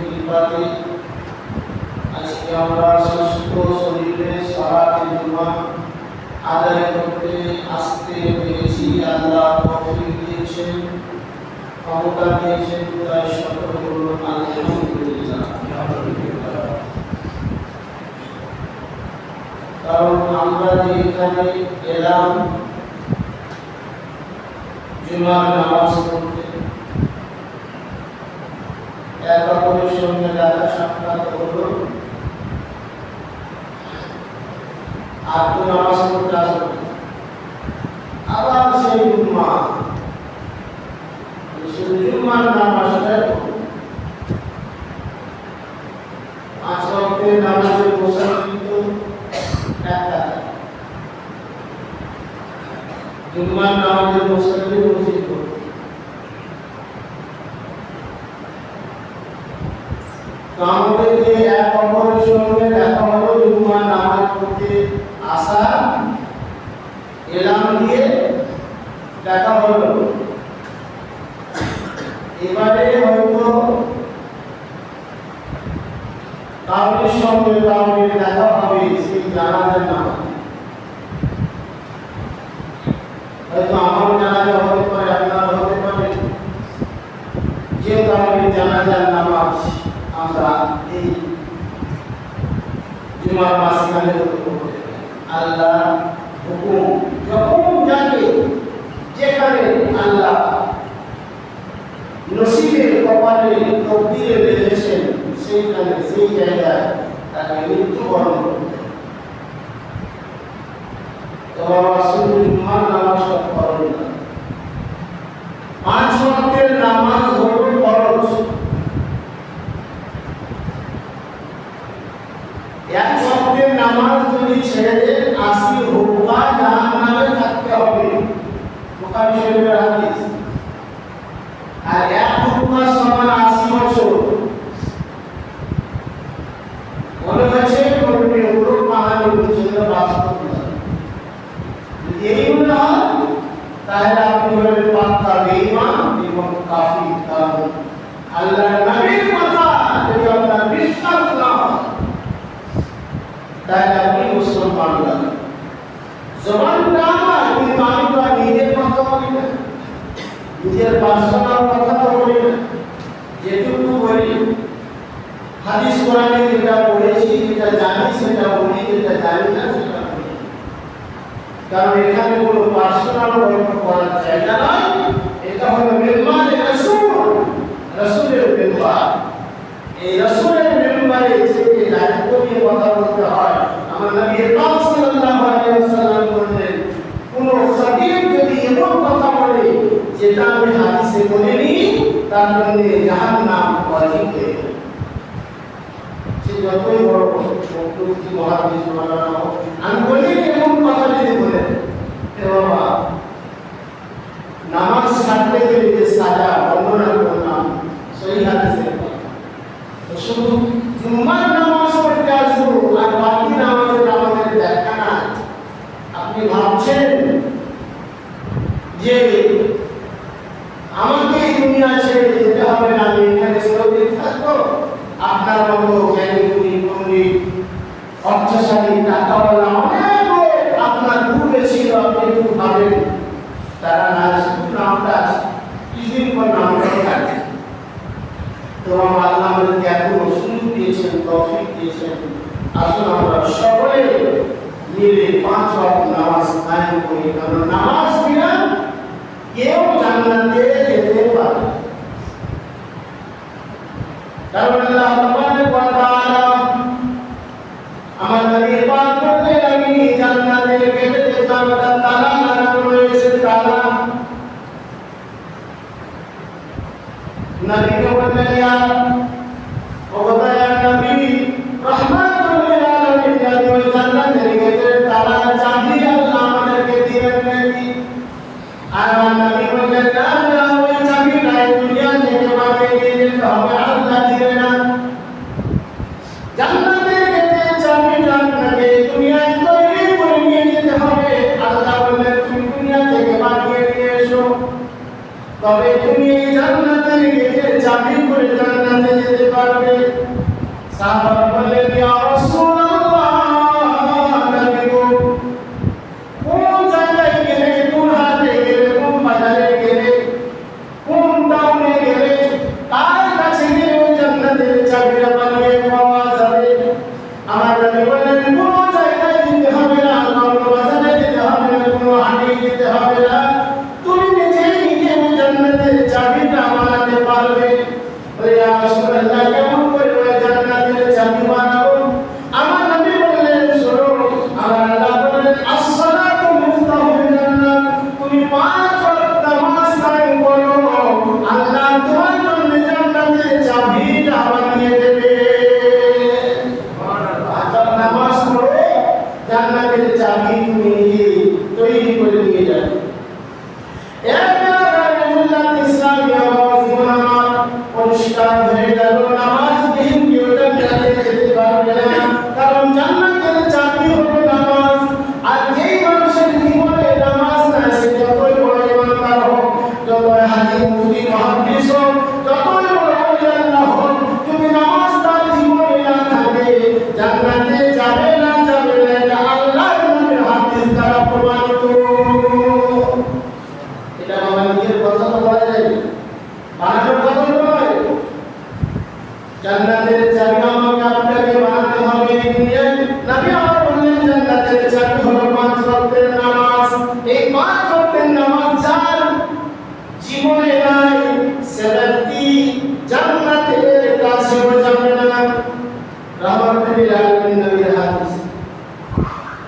কৃপাতে আজকে আমরা সুস্থ শরীরে সারাটি জুমা আদায় করতে আসতে পেরেছি আল্লাহ তৌফিক দিয়েছেন ক্ষমতা দিয়েছেন তাই সকল কারণ আমরা যে এখানে এলাম এক অপরের সঙ্গে দেখা সাক্ষাৎ আসবে আবার সেই জুম্মা শুধু জুম্মার নামাজটা পাঁচ ওয়াক্তের নামাজের বসার কিন্তু মসজিদ করবে তো আমাদের যে এক অপরের সঙ্গে দেখা হলো নামাজ পড়তে আসা এলাম দিয়ে দেখা হলো। এবারে হয়তো কাউরির সঙ্গে কাউরির দেখা হবে সেই জানাজার নাম হয়তো আমারও জানাজা হতে আপনার হতে পারে। যে কাউরির জানাজার নামাজ আমরা এই জুমার মাসখানে আল্লাহ হুকুম, যখন যাকে যেখানে আল্লাহ নসিবের কপালে তকদিরে বেঁধেছেন, সেইখানে, সেই জায়গায় তাকে মৃত্যুবরণ করতে হবে। তো বাবা শুধু জুমার নামাজটা ফরজ না পাঁচ ওয়াক্তের নামাজ হলো ফরজ এক ওয়াক্তের নামাজ যদি ছেড়ে দেন আশি হুকা জাহান্নামে থাকতে হবে বুখারী শরীফের হাদিস আর এক হুকা সমান আশি বছর মনে হচ্ছে কোনটি হলো পাহাড়ি উচ্চের বাস্তব নয়। যদি এইগুলো হয় তাহলে আপনি হলেন পাক্কা বেঈমান এবং কাফির কারণ আল্লাহর নবীর কথা যদি আপনার বিশ্বাস না হয় তাহলে আপনি মুসলমান না জবানটা আমার কিন্তু আমি তো নিজের কথা বলি না। নিজের পার্সোনাল কথা তো বলি না। যেটুকু বলি, হাদিস কোরআনে যেটা পড়েছি, যেটা জানি, সেটা বলি, যেটা জানি না, সেটা বলি কারণ এখানে কোনো পার্সোনাল গল্প করার জায়গা এই রসুলের মেম্বারে যে দায়িত্ব নিয়ে কথা বলতে হয় আমার নবী ইসলাম সাল্লাল্লাহু আলাইহি ওয়াসাল্লাম বললেন কোন খতিব যদি এমন কথা বলে যেটা আমি হাদিসে বলিনি তার জাহান্নাম ওয়াজিব হয়ে সে যতই বড় মুখ্যমন্ত্রী মহাদেশ আমি বলি এমন কথা যদি বলেন বাবা, নামাজ ছাড়তে গেলে যে সাজা, বর্ণনা করলাম, সেই হাদিসের কথা। শুধু জুম্মার নামাজ পড়তে আসব আর বাকি নামাজের আমাদের দেখা না আপনি ভাবছেন যে আমাকে এই দুনিয়া ছেড়ে যেতে হবে না আমি এখানে চিরদিন থাকব আপনার মতো জ্ঞানী গুণী পণ্ডিত অর্থশালী টাকাওয়ালা অনেক লোক আপনার পূর্বে ছিল আপনি একটু ভাবেন তারা না শুধু নামটা আছে কিছুদিন পর নামটা থাকে তো আমার আল্লাহ দিয়েছেন, তফিক দিয়েছেন আসুন আমরা সকলে মিলে পাঁচ ওয়াক্ত নামাজ কায়েম করি কারণ নামাজ বিনা কেউ জান্নাতে যেতে পারে। কারণ আল্লাহ চাবি করে জান্নাতে যেতে পারবে। সাহাবা বললেন, ইয়া রাসূলুল্লাহ গো কোন জায়গায় গেলে, কোন হাটে গেলে, কোন বাজারে গেলে, কোন টাউনে গেলে, কার কাছে গেলে পাওয়া যাবে? আমার নবী বললেন জায়গায় যেতে হবে না, কোন বাজারে যেতে হবে না, কোন হাটে যেতে হবে না। তুমি নিজে নিজে ওই জান্নাতের চাবিটা বানাতে পারবে।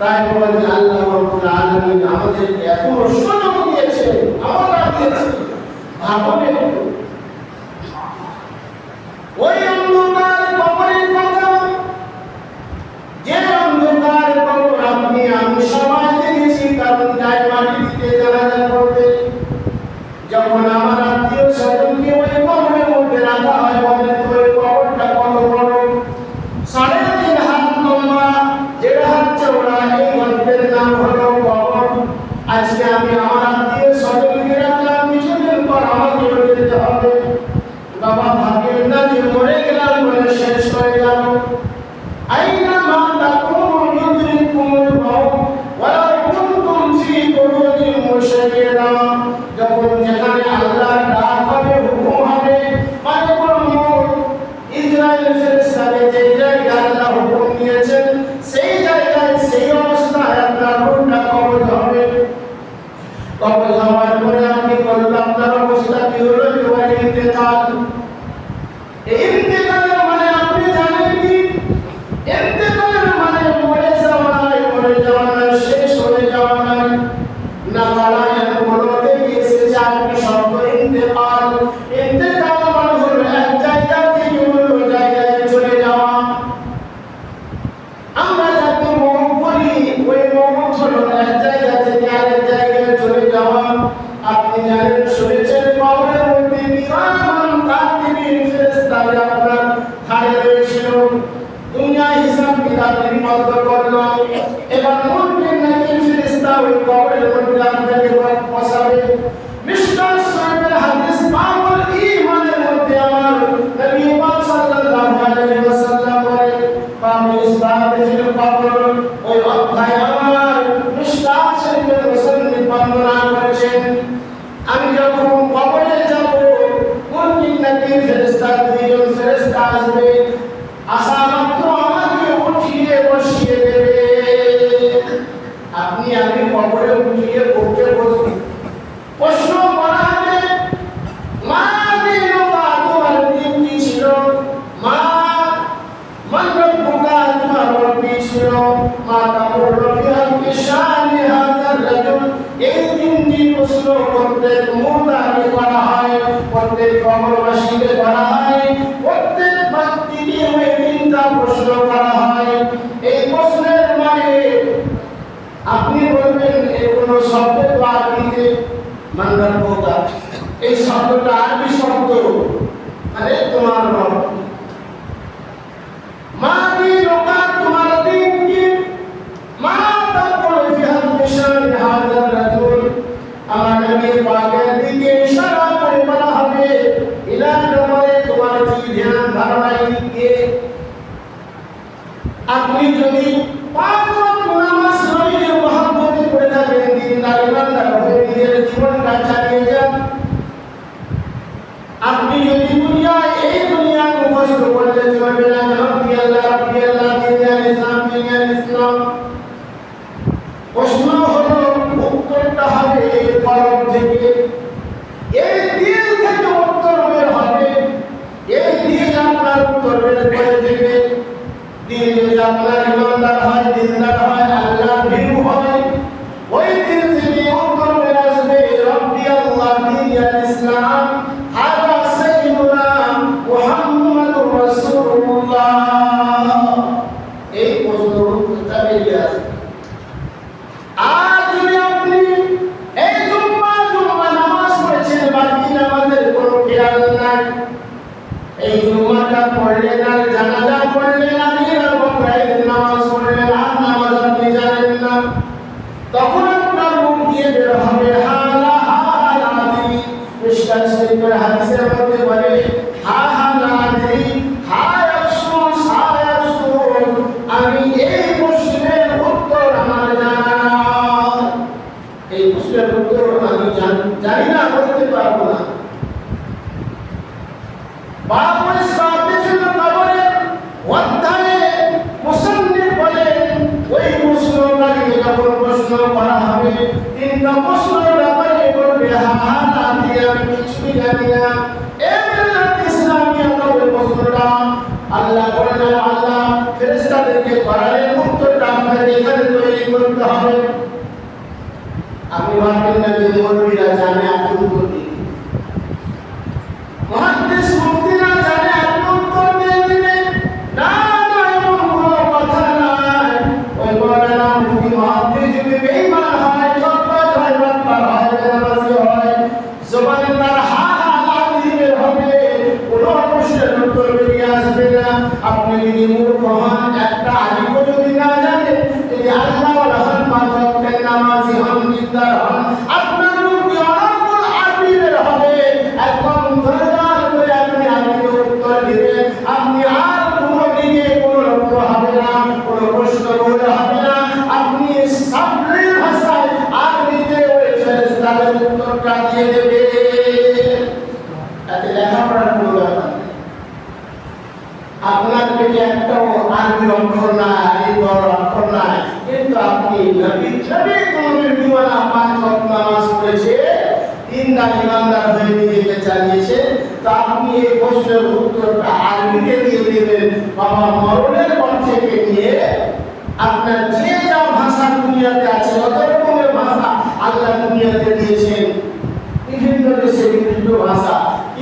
তাই বলেন আল্লাহ রব্বুল আলামিন আমাদেরকে এখনও সুযোগ দিয়েছে আমরা দিয়েছে। ভাবনে serestar, deviam serestar, as vezes, শব্দ আরবিতে মানরাত হোক এই শব্দটা আরবি শব্দ মানে তোমার আল্লাহ ইসলাম ইসলাম প্রশ্ন বাইরের নামাজ পড়লেন আর নামাজ আপনি জানেন না তখন আপনার মুখ দিয়ে বের হবে হালা হালা তিনি হাদিসের جہاں آتی ہے میں کچھ بھی کہہ دیا اے میرے رب کے سلام یا تو وہ مصطفیٰ اللہ بڑھنا اللہ پھر اس کا دن کے پرانے مک تو ٹام میں دیکھا دے تو یہ گروہ کہا ہے اپنی بات کرنے کے دور بھی رہ جانے آتا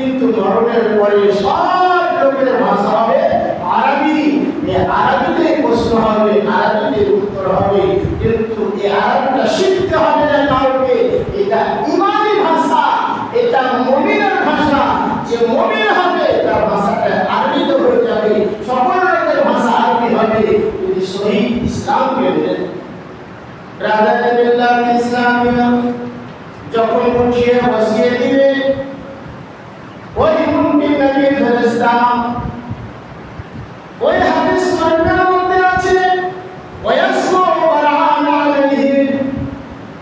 কিন্তু মরণের পরে সব লোকের ভাষা হবে আরবি। আরবিতে প্রশ্ন হবে, আরবিতে উত্তর হবে। কিন্তু এই আরবিটা শিখতে হবে না কাউকে। এটা ইমানি ভাষা, এটা মমিনের ভাষা। যে মমিন হবে, তার ভাষাটা আরবিতে হয়ে যাবে। সকল লোকের ভাষা আরবি হবে। যদি শহীদ ইসলামকে মেনে রাজা ইসলামিয়া যখন উঠিয়ে বসিয়ে দিবে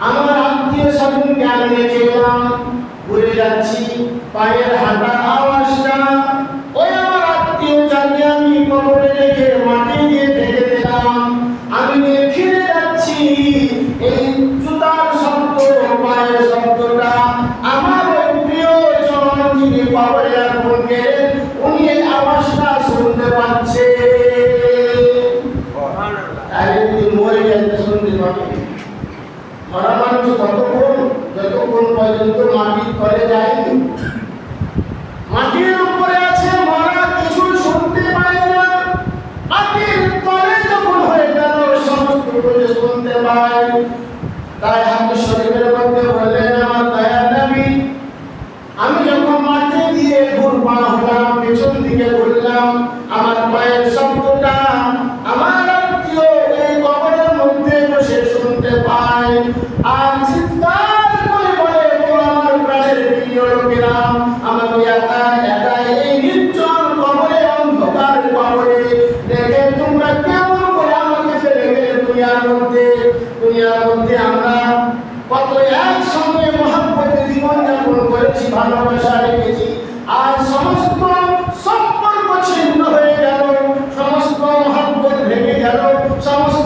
আমার আত্মীয় স্বজনকে আমি রেখে ভুলে যাচ্ছি পায়ের হাঁটার যতক্ষণ পর্যন্ত মাটির সমস্ত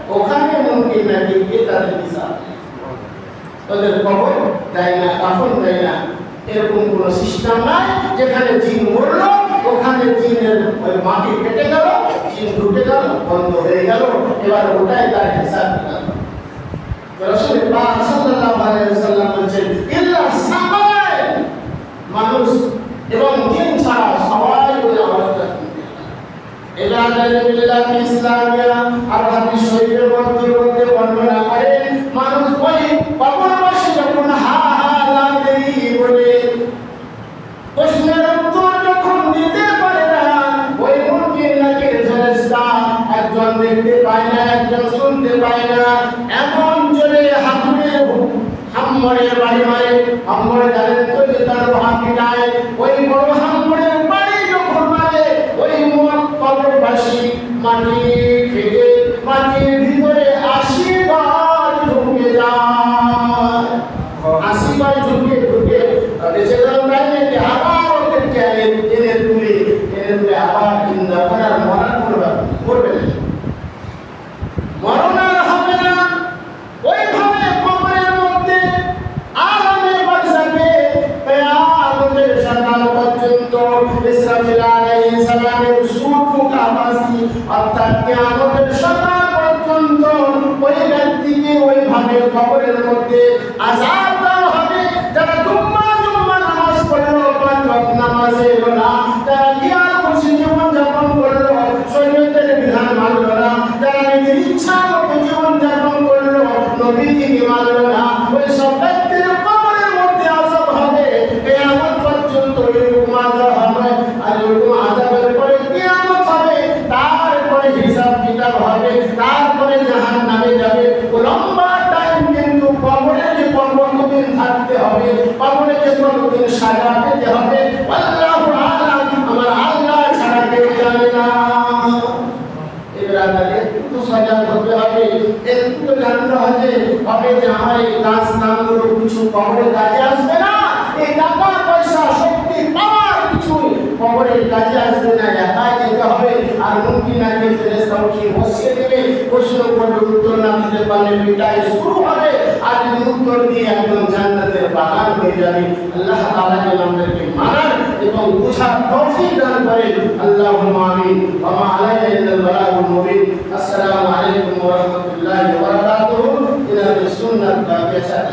ওখানে মুমকিন না গিয়ে তাদের নেয়। ওদের কবর দেয় না কাফন দেয় না এরকম কোনো সিস্টেম নাই, যেখানে জিন মরলো, ওখানে জিনের ওই মাটি কেটে গেল, জিন ঢুকে গেল, বন্ধ হয়ে গেল, এবার ওটাই তার হিসাব কিতাব রাসূল পাক সাল্লাল্লাহু আলাইহি সাকালায় মানুষ এবং জিন ছাড়া সবাই ওই আওয়াজটা শুনতে পায়। এটা করে মানুষ একজন দেখতে পায় না একজন শুনতে পায় না এমন জোরে হাতুড়ে হাম্মরের বাড়ি মারে হাম্মরে জানেন তো যে তার হাতিটায় ওই বাড়ি যখন মারে ওই মোট কবরবাসী মাটি থেকে মাটির ভিতরে আশীর্বাদ ঢুকে যায়। আশীর্বাদ ঢুকে ঢুকে তাই নাকি আবার ওদেরকে এনে তুলে এনে তুলে আবার চিন্তা করার মরার করবে না। অর্থাৎ কেয়ামতের সকাল পর্যন্ত ওই ব্যক্তিকে ওইভাবে কবরের মধ্যে আজাদ দেওয়া হবে। যারা জুম্মা জুম্মা নামাজ পড়ল পাঁচ নামাজ এলো না, যারা গিয়ার খুশি জীবনযাপন করল, শরীয়তের বিধান মানলো না, যারা নিজের ইচ্ছা মতো জীবনযাপন করল, নবীজিকে মানলো না ওই সব পারলে বিদায় শুরু হবে আর যদি উত্তর দিয়ে একদম জান্নাতের বাগান হয়ে যাবে আল্লাহ তাআলা যেন আমাদেরকে মানার এবং বুঝার তৌফিক দান করেন আল্লাহুম্মা আমিন ওয়া মা আলাইনা ইল্লাল বালাগুল মুবিন আসসালামু আলাইকুম ওয়া রাহমাতুল্লাহি ওয়া বারাকাতুহু ইলা সুন্নাত বাকিয়াত